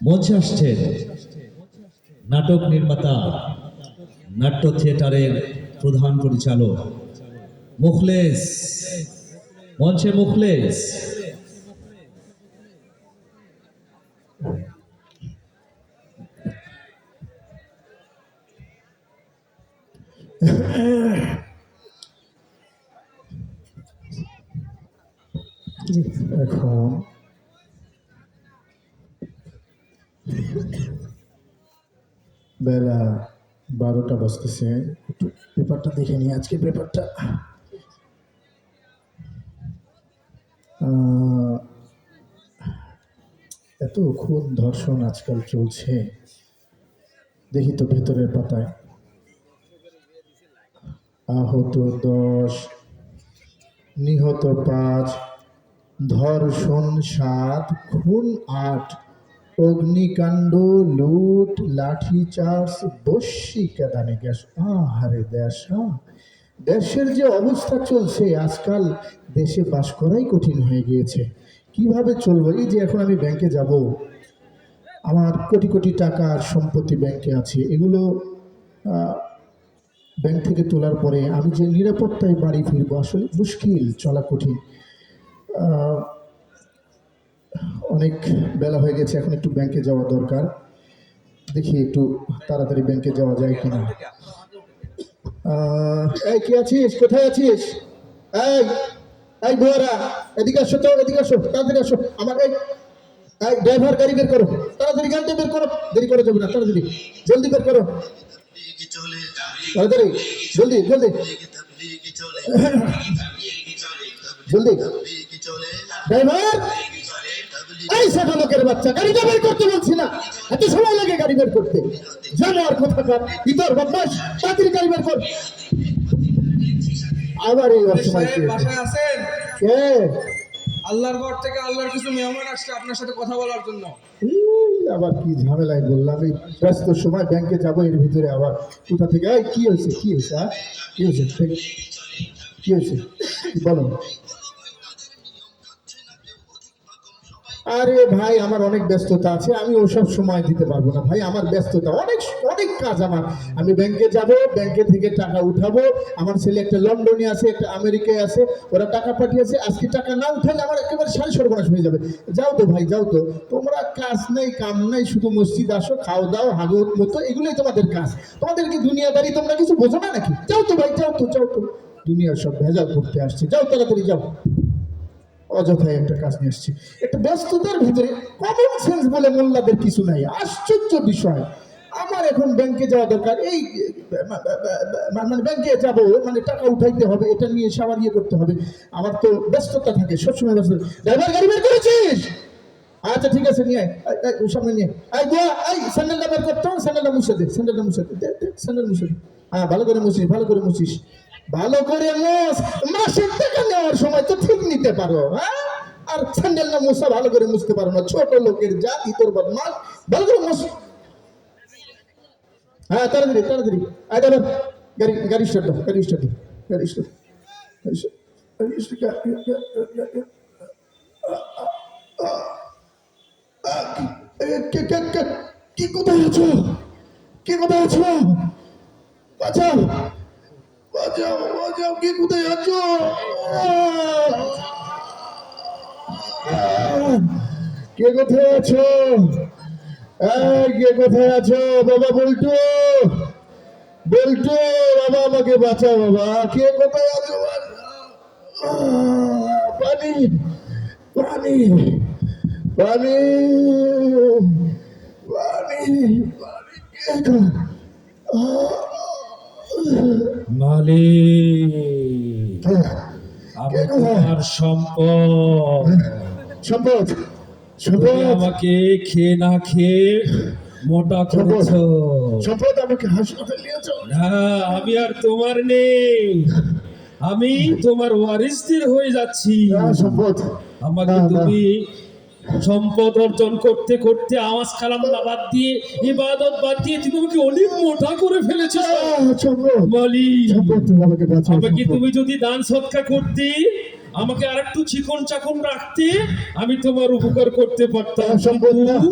মঞ্চে আসছেন নাটক নির্মাতা নাট্য থিয়েটারের প্রধান পরিচালক মুখলেস মঞ্চে মুখলেস। এখন বেলা বারোটা বাজতেছে। একটু পেপারটা দেখে নিই, আজকে পেপারটা। এত খুন ধর্ষণ আজকাল চলছে। দেখি তো ভেতরের পাতায়। আহত দশ, নিহত পাঁচ, ধর্ষণ সাত, খুন আট। অগ্নিকাণ্ড, লুট লাঠিচার্জ বস্যি কেদানে গ্যাস, আহারে দেশ আহ! দেশের যে অবস্থা চলছে, আজকাল দেশে বাস করাই কঠিন হয়ে গিয়েছে। কীভাবে চলবো? এই যে এখন আমি ব্যাংকে যাব। আমার কোটি কোটি টাকার সম্পত্তি ব্যাংকে আছে। এগুলো ব্যাংক থেকে তোলার পরে আমি যে নিরাপত্তায় বাড়ি ফিরবো, আসলে মুশকিল, চলা কঠিন। অনেক বেলা হয়ে গেছে এখন একটু ব্যাংকে যাওয়া দরকার। দেখি একটু তাড়াতাড়ি ব্যাংকে যাওয়া যায় কিনা। এই কি আছিস? কোথায় আছিস? এই এই ভুয়ারা এদিকে আসো তো এদিকে আসো তাড়াতাড়ি আসো। আমার এই এই ড্রাইভার গাড়ি বের করো। তাড়াতাড়ি গাড়িটা বের করো। দেরি করে যাবে না তাড়াতাড়ি। জলদি বের করো। তাড়াতাড়ি জলদি জলদি। জলদি। ড্রাইভার এই ছোট লোকের বাচ্চা গাড়িটা বের করতে বলছি না। এত সময় লাগে গাড়ি বের করতে। জানো আর কোথাকার ইতর বদমাস? তাড়াতাড়ি গাড়ি বের কর। আবার এই অসময় বাসায় আছেন? কে? আল্লাহর ঘর থেকে আল্লাহর কিছু মেহমান আসছে আপনার সাথে কথা বলার জন্য। আবার কি ঝামেলায় বললাম এই ব্যস্ত সময় ব্যাংকে যাব এর ভিতরে আবার কোথা থেকে? এই কি হয়েছে? কি হয়েছে হ্যাঁ? কি হয়েছে? কি হয়েছে? বলো। আরে ভাই, আমার অনেক ব্যস্ততা আছে, আমি ওসব সময় দিতে পারব না ভাই, আমার ব্যস্ততা, অনেক অনেক কাজ আমার। আমি ব্যাংকে যাব ব্যাংকে থেকে টাকা উঠাবো, আমার ছেলে একটা লন্ডনে আছে, একটা আমেরিকায় আছে, ওরা টাকা পাঠিয়েছে, আজকে টাকা না উঠালে আমার একেবারে সাড়ে সর্বনাশ হয়ে যাবে। যাও তো ভাই, যাও তো। তোমরা কাজ নেই, কাম নাই, শুধু মসজিদ আসো, খাও দাও, হাগত মতো এগুলোই তোমাদের কাজ। তোমাদের কি দুনিয়াদারি তোমরা কিছু বোঝো না নাকি? যাও তো ভাই, যাও তো যাও তো। দুনিয়ার সব ভেজাল করতে আসছে। যাও তাড়াতাড়ি যাও। অযথায় একটা কাজ নিয়ে আসছি একটা ব্যস্ততার ভিতরে কমন সেন্স বলে মোল্লাদের কিছু নাই। আশ্চর্য বিষয়। আমার এখন ব্যাংকে যাওয়া দরকার। এই মানে ব্যাংকে যাব মানে টাকা উঠাইতে হবে এটা নিয়ে সাবার ইয়ে করতে হবে। আমার তো ব্যস্ততা থাকে সবসময় ব্যস্ত। ড্রাইভার গাড়ি বের করেছিস? আচ্ছা ঠিক আছে নিয়ে সামনে নিয়ে আয়। গোয়া এই স্যান্ডেলটা বের করতে হবে স্যান্ডেলটা মুছে দে স্যান্ডেলটা মুছে দে, স্যান্ডেল মুছে দে। হ্যাঁ ভালো করে মুছিস ভালো করে মুছিস। ভালো করে মোস মাসের টাকা নেওয়ার সময় তো ঠিক নিতে পারো হ্যাঁ? আর স্যান্ডেলটা মুছা ভালো করে মুছতে পারো না, ছোট লোকের জাতি তোর বদমাস, ভালো করে মুছ। হ্যাঁ তাড়াতাড়ি তাড়াতাড়ি। আয় দাদা গাড়ি গাড়ি স্টার্ট দাও, গাড়ি স্টার্ট দাও, গাড়ি স্টার্ট গাড়ি স্টার্ট কি কোথায় আছো? কে কোথায় আছো? বাঁচাও। বাঁচাও বাঁচাও, কে কোথায় আছো কে কোথায় আছো? কে কোথায় আছো? বাবা, বল্টু বল্টু, বাবা, আমাকে বাঁচাও, বাবা। কে কোথায় আছো? পানি পানি পানি পানি পানি মালিক আমি তোমার সম্পদ। সম্পদ তুমি সম্পদ আমাকে খেয়ে না খেয়ে মোটা করেছ। সম্পদ আমাকে হাসপাতাল নিয়েছ না আমি আর তোমার নেই। আমি তোমার ওয়ারিসদের হয়ে যাচ্ছি। সম্পদ। আমাকে। তুমি সম্পদ অর্জন করতে করতে আওয়াজ কালাম বাদ দিয়ে ইবাদত বাদ দিয়ে তুমি আমাকে অনেক মোটা করে ফেলেছো বলি আমাকে। তুমি যদি দান সৎকা করতে আমাকে আর একটু চিকন চাকন রাখতে আমি তোমার উপকার করতে পারতাম। হ্যাঁ,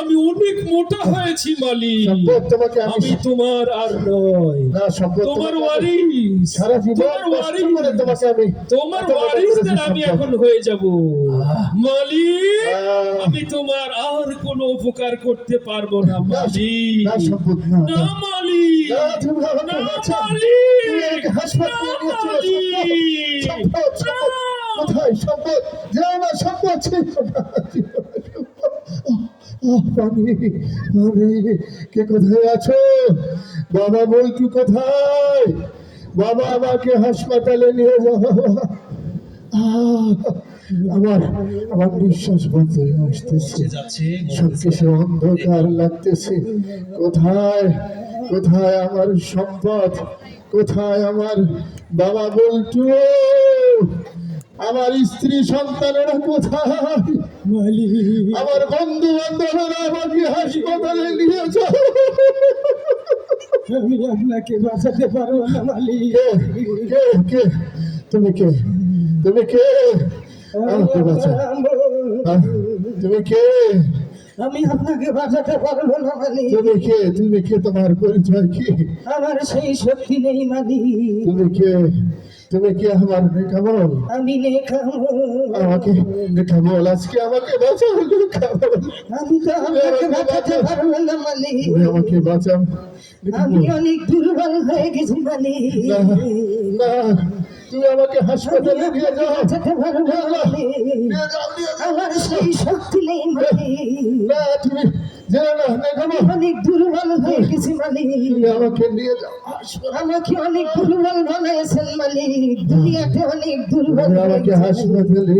আমি অনেক মোটা হয়েছি তোমাকে আমি তোমার আর নয়। তোমার ওয়ারিস সারা জীবন তোমার ওয়ারিস করে তোমাকে আমি তোমার ওয়ারিসদের আমি এখন হয়ে যাব। মালিক আমি তোমার আর কোনো উপকার করতে পারব না মালিক। না না। না কোথায় সম্পদ যে আমার সম্পদ ছিল কে কোথায় আছো? বাবা বলতু কোথায়? বাবা আমাকে হাসপাতালে নিয়ে যাও। আমার আমার নিঃশ্বাস বন্ধ হয়ে আসতেছে সবকিছু অন্ধকার লাগতেছে। কোথায়? কোথায় আমার সম্পদ? কোথায় আমার বাবা বলতো আমার স্ত্রী সন্তানেরা কোথায়? আমার বন্ধু বান্ধবরা আমাকে হাসপাতালে নিয়ে যাও আমি আপনাকে বাঁচাতে পারব না মালিক কে? তুমি কে? তুমি কে? আমাকে বাঁচাও। আহ, তুমি কে? আমি আপনাকে বাঁচাতে পারব না মালিক তুমি কে? তুমি কে? তোমার পরিচয় কি? আমার সেই শক্তি নেই মালিক তুমি কে? তুমি কি আমার নেকামল? আমি নেখাবো আমাকে নেকামল আজকে আমাকে বাঁচাও নেকামল। আমি তো আপনাকে বাঁচাতে পারব না মালিক। তুমি আমাকে বাঁচাও। আমি অনেক দুর্বল হয়ে গেছি মালিক। না তুমি আমাকে হাসপাতালে নিয়ে যাও। বাঁচাতে পারব না আমার সেই শক্তি নেই মালিক। না তুমি নেকামল অনেক দুর্বল হয়ে গেছি মালিক। আমাকে নিয়ে যাও। আমাকে অনেক দুর্বল বানাইছেন মালিক। দুনিয়াতে অনেক দুর্বল আমাকে। হাসপাতালে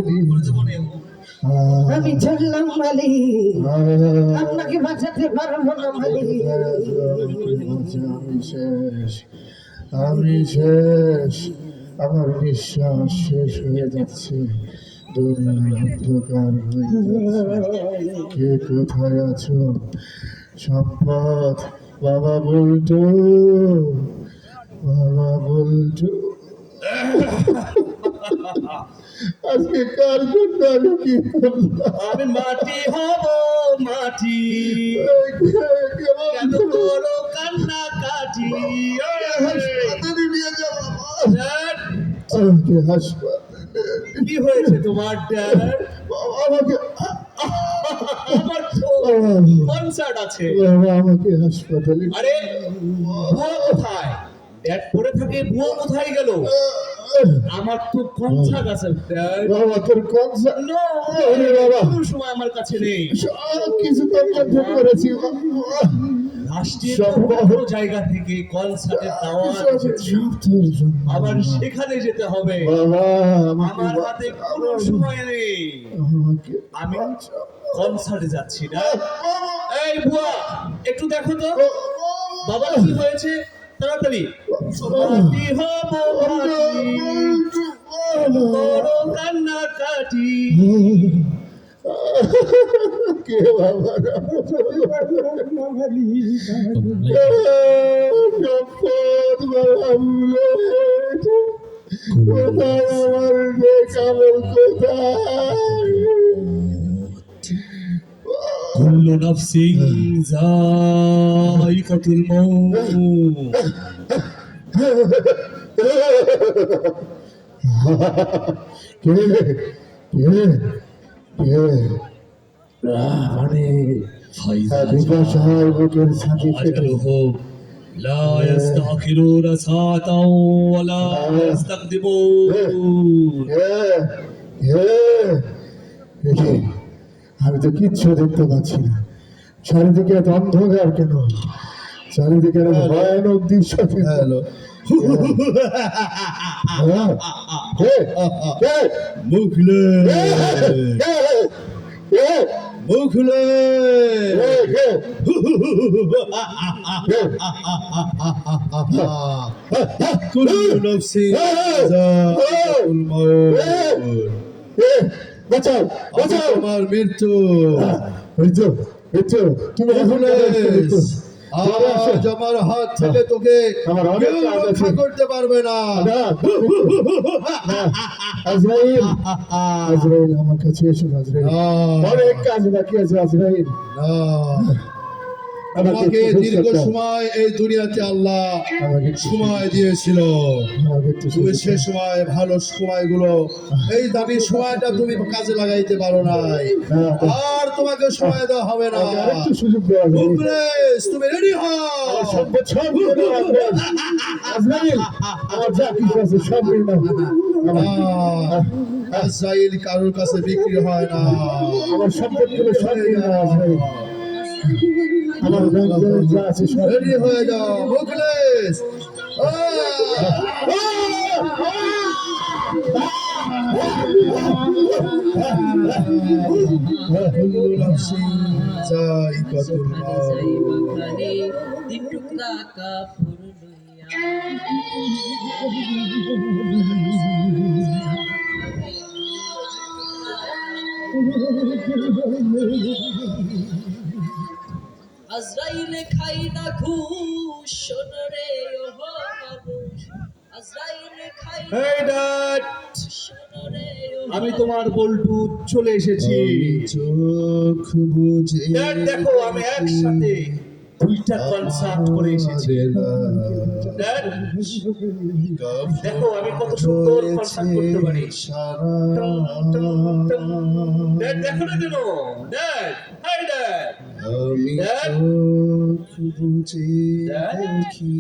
আমি চললাম আহ, আপনাকে বাঁচাতে পারব না মালিক। আমি শেষ। আমি শেষ। আমার বিশ্বাস শেষ হয়ে যাচ্ছে। অন্ধকার হয়ে কে কোথায় আছো সম্পদ বাবা বলতো বাবা বলতো আজকে কার জন্য আমি কি আমি মাটি হব মাটি। কেন করো কান্না কাটি হাসপাতালে নিয়ে। আমাকে হাসপাতালে? কি হয়েছে তোমার ড্যাড আমাকে আমার কনসার্ট আছে। আমাকে হাসপাতালে আরে বুয়া কোথায়? ড্যাড পড়ে থাকে বুয়া কোথায় গেল? আমার তো কনসার্ট আছে ড্যাড বাবা তোর কনসার্ট নো বাবা। কোনো সময় আমার কাছে নেই। সব কিছু মধ্যে করেছি। রাষ্ট্রীয় জায়গা থেকে কনসার্টের দাওয়াত আবার সেখানে যেতে হবে। আমার হাতে কোনো সময় নেই। আমি কনসার্টে যাচ্ছি না। এই বুয়া একটু দেখো তো। বাবা কি হয়েছে? তাড়াতাড়ি। কান্না কাটি কে বাবা সম্পদ বাবা ভুলে কোথায় আমার নেকামল কোথায় কুল্লু নাফসিং যায়কাতুল মাউত। কে? কে? কে? মানে বিকাশ হয় বুকের সাথে ফেটে أجلهم لا يستأخرون ساعة ولا يستقدمون কে কে কে আমি তো কিচ্ছু দেখতে পাচ্ছি না চারিদিকে এত অন্ধকার কেন চারিদিকে ভয়ানক দৃশ্য ছিল মৃত্যু। মৃত্যু মৃত্যু। তুমি আজ আমার হাত থেকে তোকে কেউ রক্ষা করতে পারবে না। না, আজরাইল আজরাইল আমার কাছে এসো আজরাইল। অনেক কাজ বাকি আছে আজরাইল। না। আমাকে দীর্ঘ সময় এই দুনিয়াতে আল্লাহ সময় দিয়েছিল। তুমি সে সময় ভালো সময়গুলো এই দাবি সময়টা তুমি কাজে লাগাইতে পারো নাই। হ্যাঁ, আর তোমাকে সময় দেওয়া হবে না। সুযোগ তুমি রেডি হও। আমার যা কিছু আছে সব আজরাইল কারোর কাছে বিক্রি হয় না। আমার সম্পদগুলো সব। আমার ব্যালেন্স যা আছে সব রেডি হয়ে যাও মুখলেস। যাই কত বাগানে তিন টুকরা কাপড় লইয়া আজরাইলে খাই না ঘুষ শোনরে ওহ মানুষ। আজরাইলে খাই না এই ড্যাড শোনরে ওহ আমি তোমার বল্টু চলে এসেছি। চোখ বুঝে দেখো আমি একসাথে দুইটা কনসার্ট করে এসেছি। দেখো আমি কত সুন্দর কনসার্ট করতে পারি। দেখো না কেন? হাই আমি বুঝে দেখি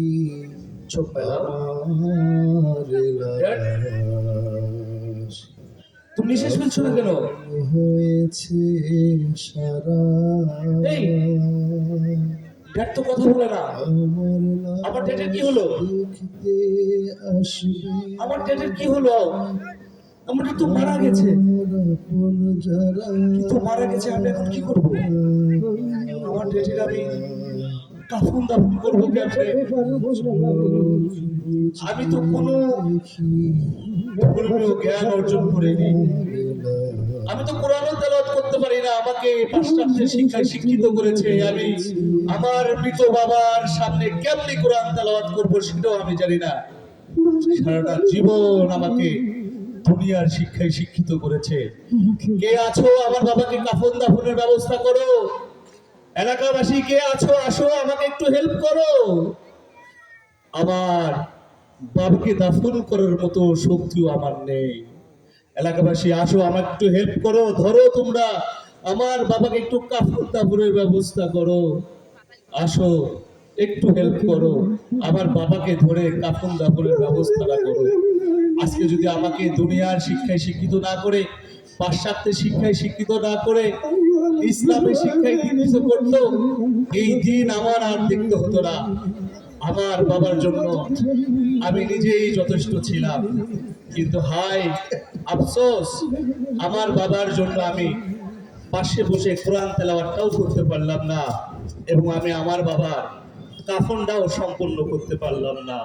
তুমি নিঃশ্বাস ফেলছো না কেন? হয়েছে সারা তো কথা বলে না। আমার ড্যাডের কি হলো? আমার ড্যাডের কি হলো? আমার তো মারা গেছে। আপন যারা তো মারা গেছে আমি এখন কি করব? আমার ড্যাডের আমি কাফন দাফন করব আমি তো কোনো জ্ঞান অর্জন করিনি। আমি তো কোরআনও তেলাওয়াত করতে পারি না, আমাকে পাশ্চাত্যের শিক্ষায় শিক্ষিত করেছে। আমি আমার মৃত বাবার সামনে কেমনি কোরআন তেলাওয়াত করব সেটাও আমি জানি না। সারাটা জীবন আমাকে দুনিয়ার শিক্ষায় শিক্ষিত করেছে। কে আছো? আমার বাবাকে কাফন দাফনের ব্যবস্থা করো। এলাকাবাসী, কে আছো? আসো, আমাকে একটু হেল্প করো। আমার বাবাকে দাফন করার মতো শক্তিও আমার নেই। এলাকাবাসী, আসো, আমাকে একটু হেল্প করো, ধরো তোমরা। আমার বাবাকে একটু কাফন দাফনের ব্যবস্থা করো। আসো, একটু হেল্প করো। আমার বাবাকে ধরে কাফন দাফনের ব্যবস্থাটা করো। আজকে যদি আমাকে দুনিয়ার শিক্ষায় শিক্ষিত না করে, পাশ্চাত্যের শিক্ষায় শিক্ষিত না করে, ইসলামের শিক্ষায় শিক্ষিত করতো, এই দিন আমার আর দেখতে হতো না। আমার বাবার জন্য আমি নিজেই যথেষ্ট ছিলাম। কিন্তু হাই আফসোস, আমার বাবার জন্য আমি পাশে বসে কোরআন তেলাওয়াতটাও করতে পারলাম না এবং আমি আমার বাবার কাফনটাও সম্পূর্ণ করতে পারলাম না।